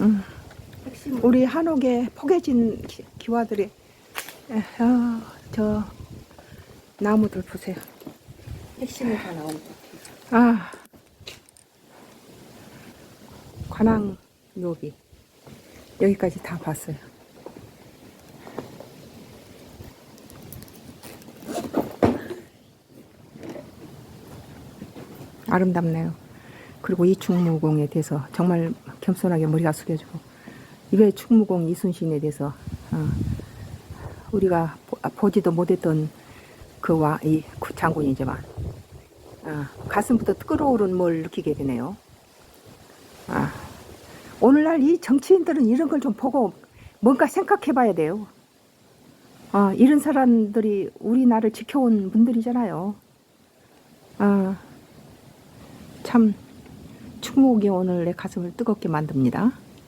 음, 우리 한옥에 포개진 기, 기와들이 에, 아, 저 나무들 보세요. 핵심이 다 나온 것 같아요. 아 관악 묘비 여기까지 다 봤어요. 아름답네요. 그리고 이 충무공에 대해서 정말 겸손하게 머리가 숙여지고 이게 충무공 이순신에 대해서 어, 우리가 보- 보지도 못했던 그와 이 장군이지만 아, 가슴부터 끓어오른 뭘 느끼게 되네요. 아, 오늘날 이 정치인들은 이런 걸 좀 보고 뭔가 생각해 봐야 돼요. 아, 이런 사람들이 우리나라를 지켜온 분들이잖아요. 아, 참, 충무기 오늘 내 가슴을 뜨겁게 만듭니다.